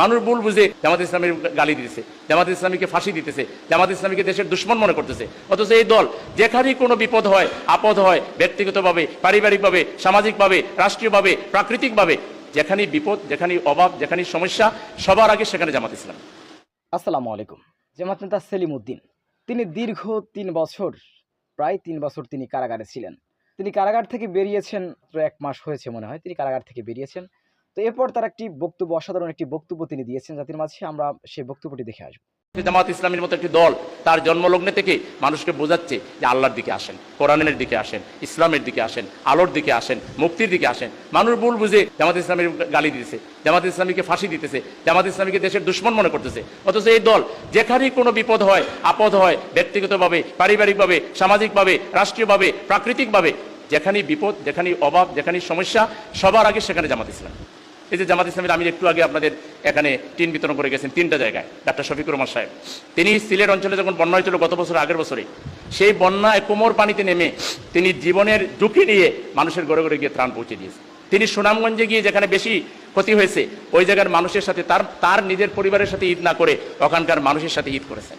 মানুষ ভুল বুঝে জামাত ইসলামের গালি দিতেছে, জামাত ইসলামীকে ফাঁসি দিতেছে, জামাত ইসলামীকে দেশের দুশ্মন মনে করতেছে। অথচ এই দল যেখানেই কোনো বিপদ হয়, আপদ হয়, ব্যক্তিগতভাবে, পারিবারিকভাবে, সামাজিকভাবে, রাষ্ট্রীয়ভাবে, প্রাকৃতিকভাবে, যেখানেই বিপদ, যেখানেই অভাব, যেখানেই সমস্যা, সবার আগে সেখানে জামাত ইসলাম। আসসালামু আলাইকুম। জামাত নেতা সেলিম উদ্দিন তিনি দীর্ঘ তিন বছর, প্রায় তিন বছর তিনি কারাগারে ছিলেন। তিনি কারাগার থেকে বেরিয়েছেন এক মাস হয়েছে মনে হয়, তিনি কারাগার থেকে বেরিয়েছেন। তো এরপর তার একটি বক্তব্য, অসাধারণ একটি বক্তব্য তিনি দিয়েছেন জাতির মাঝে। আমরা সেই বক্তব্যটি দেখে আসব। জামাত ইসলামের মতো একটি দল তার জন্মলগ্নে থেকে মানুষকে বোঝাচ্ছে যে আল্লাহর দিকে আসেন, কোরআনের দিকে আসেন, ইসলামের দিকে আসেন, আলোর দিকে আসেন, মুক্তির দিকে আসেন। মানুষ ভুল বুঝে জামাত ইসলামের গালি দিতেছে, জামাত ইসলামীকে ফাঁসি দিতেছে, জামাত ইসলামীকে দেশের দুশ্মন মনে করতেছে। অথচ এই দল যেখানেই কোনো বিপদ হয়, আপদ হয়, ব্যক্তিগতভাবে, পারিবারিকভাবে, সামাজিকভাবে, রাষ্ট্রীয়ভাবে, প্রাকৃতিকভাবে, যেখানেই বিপদ, যেখানেই অভাব, যেখানেই সমস্যা, সবার আগে সেখানে জামাত ইসলাম। এই যে জামাত ইসলামের আমি একটু আগে আপনাদের এখানে টিন বিতরণ করে গেছেন, তিনটা জায়গায়, ডাক্তার শফিকুর রহমান সাহেব। তিনি সিলেট অঞ্চলে যখন বন্যা হয়েছিল গত বছর, আগের বছরে, সেই বন্যায় কোমর পানিতে নেমে তিনি জীবনের ঝুঁকি নিয়ে মানুষের ঘরে ঘরে গিয়ে ত্রাণ পৌঁছে দিয়েছে তিনি সুনামগঞ্জে গিয়ে যেখানে বেশি ক্ষতি হয়েছে, ওই জায়গার মানুষের সাথে তার তার নিজের পরিবারের সাথে ঈদ না করে ওখানকার মানুষের সাথে ঈদ করেছেন।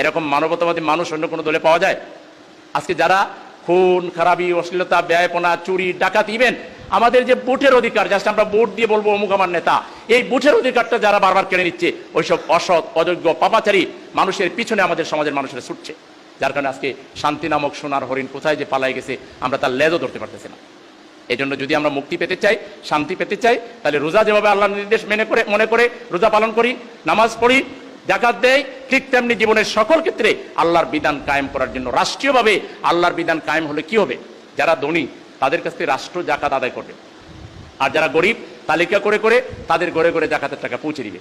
এরকম মানবতাবাদী মানুষ অন্য কোনো দলে পাওয়া যায়? আজকে যারা খুন, খারাপি, অশ্লীলতা ব্যয়পনা চুরি, ডাকাত ইভেন আমাদের যে বুটের অধিকার, জাস্ট আমরা ভোট দিয়ে বলব অমুক আমার নেতা, এই বুটের অধিকারটা যারা বারবার কেড়ে নিচ্ছে, ওইসব অসৎ, অযোগ্য, পাপাচারী মানুষের পিছনে আমাদের সমাজের মানুষেরা ছুটছে। যার কারণে আজকে শান্তি নামক সোনার হরিণ কোথায় যে পালাই গেছে, আমরা তার লেজও ধরতে পারতেছি না। এই জন্য যদি আমরা মুক্তি পেতে চাই, শান্তি পেতে চাই, তাহলে রোজা যেভাবে আল্লাহর নির্দেশ মেনে করে, মনে করে রোজা পালন করি, নামাজ পড়ি, জাকাত দেয় ঠিক তেমনি জীবনের সকল ক্ষেত্রে আল্লাহর বিধান কায়েম করার জন্য রাষ্ট্রীয়ভাবে আল্লাহর বিধান কায়েম হলে কি হবে? যারা ধনী তাদের কাছ থেকে রাষ্ট্র জাকাত আদায় করবে। আর যারা গরিব, তালিকা করে করে তাদের ঘরে ঘরে জাকাতের টাকা পৌঁছে দিবে।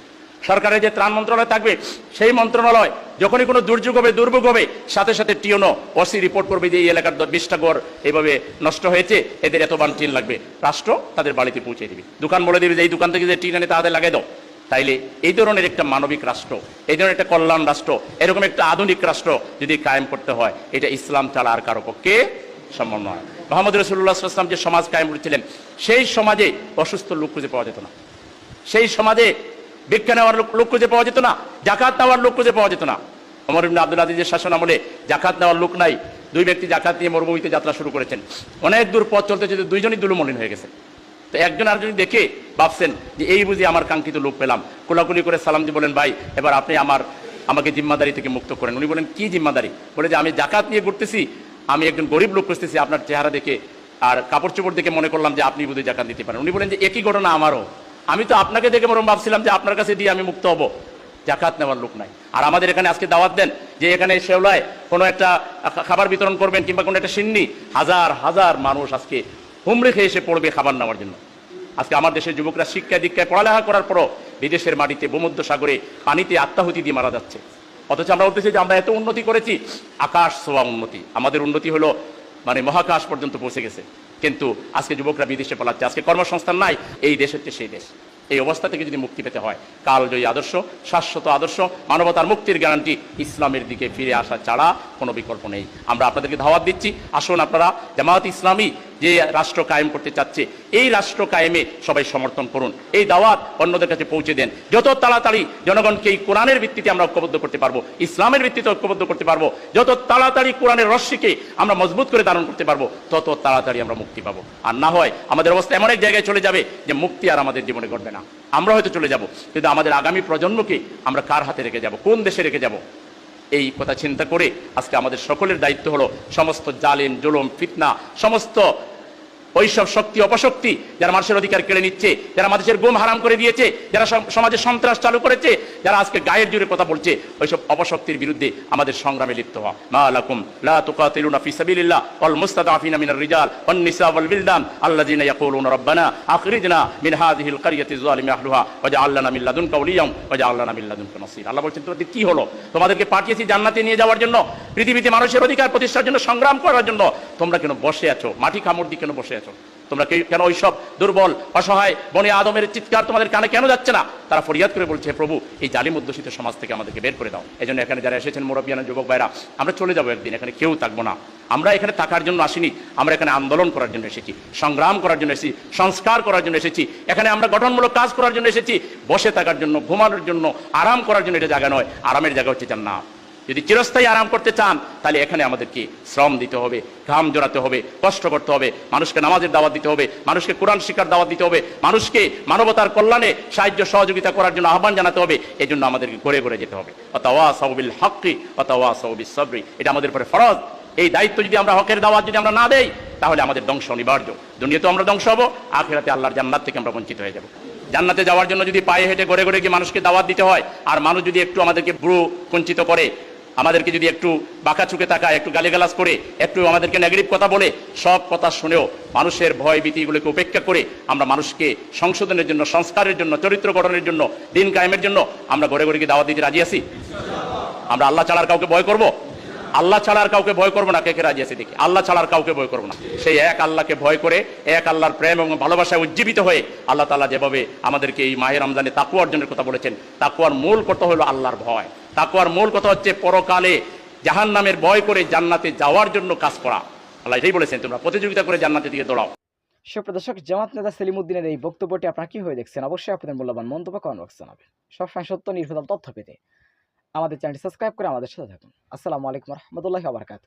সরকারের যে ত্রাণ মন্ত্রণালয় থাকবে, সেই মন্ত্রণালয় যখনই কোনো দুর্যোগ হবে, দুর্ভোগ হবে, সাথে সাথে টিওনো, ওসি রিপোর্ট করবে যে এই এলাকার বিশটা গড় এইভাবে নষ্ট হয়েছে, এদের এত বান টিন লাগবে। রাষ্ট্র তাদের বাড়িতে পৌঁছে দিবে। দোকান বলে দিবে যে, এই দোকান থেকে যে টিন আনে তাদের লাগাই দাও। তাইলে এই ধরনের একটা মানবিক রাষ্ট্র, এই ধরনের একটা কল্যাণ রাষ্ট্র, এরকম একটা আধুনিক রাষ্ট্র যদি কায়েম করতে হয়, এটা ইসলাম ছাড়া আর কারও পক্ষে সম্ভব নয়। মোহাম্মদ রসুল্লাহ আসলাম যে সমাজ কায়েম করেছিলেন, সেই সমাজে অসুস্থ লোক খুঁজে পাওয়া যেত না। সেই সমাজে ভিক্ষা নেওয়ার লোক লোক খুঁজে পাওয়া যেত না জাকাত নেওয়ার লোক খুঁজে পাওয়া যেত না। অমর ইবনে আব্দুল আজিজের শাসন আমলে জাকাত নেওয়ার লোক নাই, দুই ব্যক্তি জাকাত নিয়ে মরুভূমিতে যাত্রা শুরু করেছেন। অনেক দূর পথ চলতে চলতে দুইজনই দুলুমলিন হয়ে গেছে। তো একজন আরেকজন দেখে ভাবছেন যে এই বুঝি আমার কাঙ্ক্ষিত লোক পেলাম। কোলাকুলি করে সালাম দিয়ে বলেন, ভাই, এবার আপনি আমার আমাকে জিম্মাদারি থেকে মুক্ত করেন। উনি বলেন, কি জিম্মাদারি? বলে যে, আমি জাকাত নিয়ে ঘুরতেছি আমি একজন গরিব লোক খুঁজতেছি, আপনার চেহারা দেখে আর কাপড় চোপড় দেখে মনে করলাম যে আপনি বোধহয় জাকাত দিতে পারেন। উনি বলেন যে, একই ঘটনা আমারও। আমি তো আপনাকে দেখে বরং ভাবছিলাম যে আপনার কাছে দিয়ে আমি মুক্ত হব। জাকাত নেওয়ার লোক নাই। আর আমাদের এখানে আজকে দাওয়াত দেন যে, এখানে শেওলায় কোনো একটা খাবার বিতরণ করবেন কিংবা কোনো একটা সিন্নি, হাজার হাজার মানুষ আজকে হুমড়ে খেয়ে এসে পড়বে খাবার নেওয়ার জন্য। আজকে আমার দেশের যুবকরা শিক্ষা দীক্ষায় পড়ালেখা করার পরও বিদেশের মাটিতে ভূমধ্য সাগরে পানিতে আত্মাহুতি দিয়ে মারা যাচ্ছে। অথচ আমরা বলতেছি যে আমরা এত উন্নতি করেছি, আকাশ ছোঁয়া উন্নতি। আমাদের উন্নতি হলো মানে মহাকাশ পর্যন্ত পৌঁছে গেছে। কিন্তু আজকে যুবকরা বিদেশে পালাচ্ছে, আজকে কর্মসংস্থান নাই, এই দেশ হচ্ছে সেই দেশ। এই অবস্থা থেকে যদি মুক্তি পেতে হয়, কালজয়ী আদর্শ, শাশ্বত আদর্শ, মানবতার মুক্তির গ্যারান্টি ইসলামের দিকে ফিরে আসা ছাড়া কোনো বিকল্প নেই। আমরা আপনাদেরকে ধাওয়াত দিচ্ছি, আসুন আপনারা জামাত ইসলামী যে রাষ্ট্র কায়েম করতে চাচ্ছে, এই রাষ্ট্র কায়েমে সবাই সমর্থন করুন। এই দাওয়াত অন্যদের কাছে পৌঁছে দেন। যত তাড়াতাড়ি জনগণকে এই কোরআনের ভিত্তিতে আমরা ঐক্যবদ্ধ করতে পারব, ইসলামের ভিত্তিতে ঐক্যবদ্ধ করতে পারব, যত তাড়াতাড়ি কোরআনের রশ্মিকে আমরা মজবুত করে ধারণ করতে পারব, তত তাড়াতাড়ি আমরা মুক্তি পাবো। আর না হয় আমাদের অবস্থা এমন এক জায়গায় চলে যাবে যে মুক্তি আর আমাদের জীবনে ঘটবে না। আমরা হয়তো চলে যাব, কিন্তু আমাদের আগামী প্রজন্মকে আমরা কার হাতে রেখে যাব? কোন দেশে রেখে যাব? এই কথা চিন্তা করে আজকে আমাদের সকলের দায়িত্ব হলো সমস্ত জালেন জুলুম, ফিতনা, সমস্ত ওইসব শক্তি, অপশক্তি যারা মানুষের অধিকার কেড়ে নিচ্ছে, যারা মানুষের গুম হারাম করে দিয়েছে, যারা সমাজে সন্ত্রাস চালু করেছে যারা আজকে গায়ের জুড়ে কথা বলছে, ওইসব অপশক্তির বিরুদ্ধে আমাদের সংগ্রামে লিপ্ত হওয়া মা লাকুম, লা তুকাতিলুনা ফি সাবিলিল্লাহ, ওয়াল মুস্তাদাফিনা মিনার রিজাল, ওয়ান নিসা ওয়াল বিলদান, আল্লাযিনা ইয়াকুলুনা রাব্বানা, আখরিজনা মিন হাযিহিল কারিয়াতি যালিমি আহলুহা, ওয়াজআল লানা মিন লাদুনকা ওলিয়াম ওয়াজআল লানা মিন লাদুনকা নাসীর। আল্লাহ বলছেন, তোমাদের কি হলো? তোমাদেরকে পাঠিয়েছি জান্নাতে নিয়ে যাওয়ার জন্য, পৃথিবীতে মানুষের অধিকার প্রতিষ্ঠার জন্য, সংগ্রাম করার জন্য। তোমরা কেন বসে আছো? মাটি কামড় দিয়ে কেন বসে আছো? তোমরা কেন ওইসব দুর্বল, অসহায় বনে আদমের চিৎকার তোমাদের কানে কেন যাচ্ছে না? তারা ফরিয়াদ করে বলছে প্রভু, এই জালিম অধ্যুষিত সমাজ থেকে আমাদেরকে বের করে দাও। এই জন্য এখানে যারা এসেছেন মুরব্বিয়ানা যুবক ভাইরা, আমরা চলে যাব একদিন, এখানে কেউ থাকব না। আমরা এখানে থাকার জন্য আসিনি, আমরা এখানে আন্দোলন করার জন্য এসেছি, সংগ্রাম করার জন্য এসেছি, সংস্কার করার জন্য এসেছি, এখানে আমরা গঠনমূলক কাজ করার জন্য এসেছি, বসে থাকার জন্য, ঘুমানোর জন্য, আরাম করার জন্য এটা জায়গা নয়, আরামের জায়গা হচ্ছে জান্নাত। যদি চিরস্থায়ী আরাম করতে চান, তাহলে এখানে আমাদেরকে শ্রম দিতে হবে, ঘাম জোড়াতে হবে, কষ্ট করতে হবে, মানুষকে নামাজের দাওয়াত দিতে হবে, মানুষকে কোরআন শিক্ষার দাওয়াত দিতে হবে, মানুষকে মানবতার কল্যাণে সাহায্য সহযোগিতা করার জন্য আহ্বান জানাতে হবে এই জন্য আমাদেরকে ঘুরে ঘুরে যেতে হবে। অতওয়া সাউবিল হকি অতওয়া সাউবিল সবরি, এটা আমাদের পরে ফরজ। এই দায়িত্ব যদি আমরা হকের দাওয়াত যদি আমরা না দেই, তাহলে আমাদের ধ্বংস অনিবার্য। দুনিয়াতে আমরা ধ্বংস হব, আখেরাতে আল্লাহর জান্নাত থেকে আমরা বঞ্চিত হয়ে যাব। জান্নাতে যাওয়ার জন্য যদি পায়ে হেঁটে ঘরে ঘরে গিয়ে মানুষকে দাওয়াত দিতে হয়? আর মানুষ যদি একটু আমাদেরকে ব্রু কঞ্চিত করে আমাদেরকে যদি একটু বাঁকা চুকে তাকায়, একটু গালিগালাজ করে, একটু আমাদেরকে নেগেটিভ কথা বলে, সব কথা শুনেও মানুষের ভয় ভীতিগুলোকে উপেক্ষা করে আমরা মানুষকে সংশোধনের জন্য, সংস্কারের জন্য, চরিত্র গঠনের জন্য, দিন কায়েমের জন্য আমরা ঘরে ঘরে গিয়ে দাওয়াত দিতে রাজি আছি? আমরা আল্লাহ ছাড়ার কাউকে ভয় করব? আল্লাহ ছাড়ার কাউকে ভয় করব না, কে কে রাজি আছে দেখি আল্লাহ ছাড়ার কাউকে ভয় করব না। সেই এক আল্লাহকে ভয় করে, এক আল্লাহর প্রেম এবং ভালোবাসায় উজ্জীবিত হয়ে আল্লাহ তাআলা যেভাবে আমাদেরকে এই মাহের রমজানে তাকু অর্জনের কথা বলেছেন তাকুয়ার মূল কথা হলো আল্লাহর ভয়। তাকুয়ার মূল কথা হচ্ছে পরকালে জাহান নামের ভয় করে জান্নাতে যাওয়ার জন্য কাজ করা। আল্লাহ এটাই বলেছেন, তোমরা প্রতিযোগিতা করে জান্নাতের দিকে দৌড়াও। সুপ্রদর্শক জামাত নেতা সেলিমুদ্দিনের এই বক্তব্যটি আপনারা কি হয়ে দেখছেন? অবশ্যই আপনাদের মূল্যবান মন্তব্য কমেন্ট বক্সে জানাবেন। সবসময় সত্য নির্ভর তথ্য পেতে আমাদের চ্যানেলটি সাবস্ক্রাইব করে আমাদের সাথে থাকুন। আসসালামু আলাইকুম রহমতুল্লাহ আবরকাত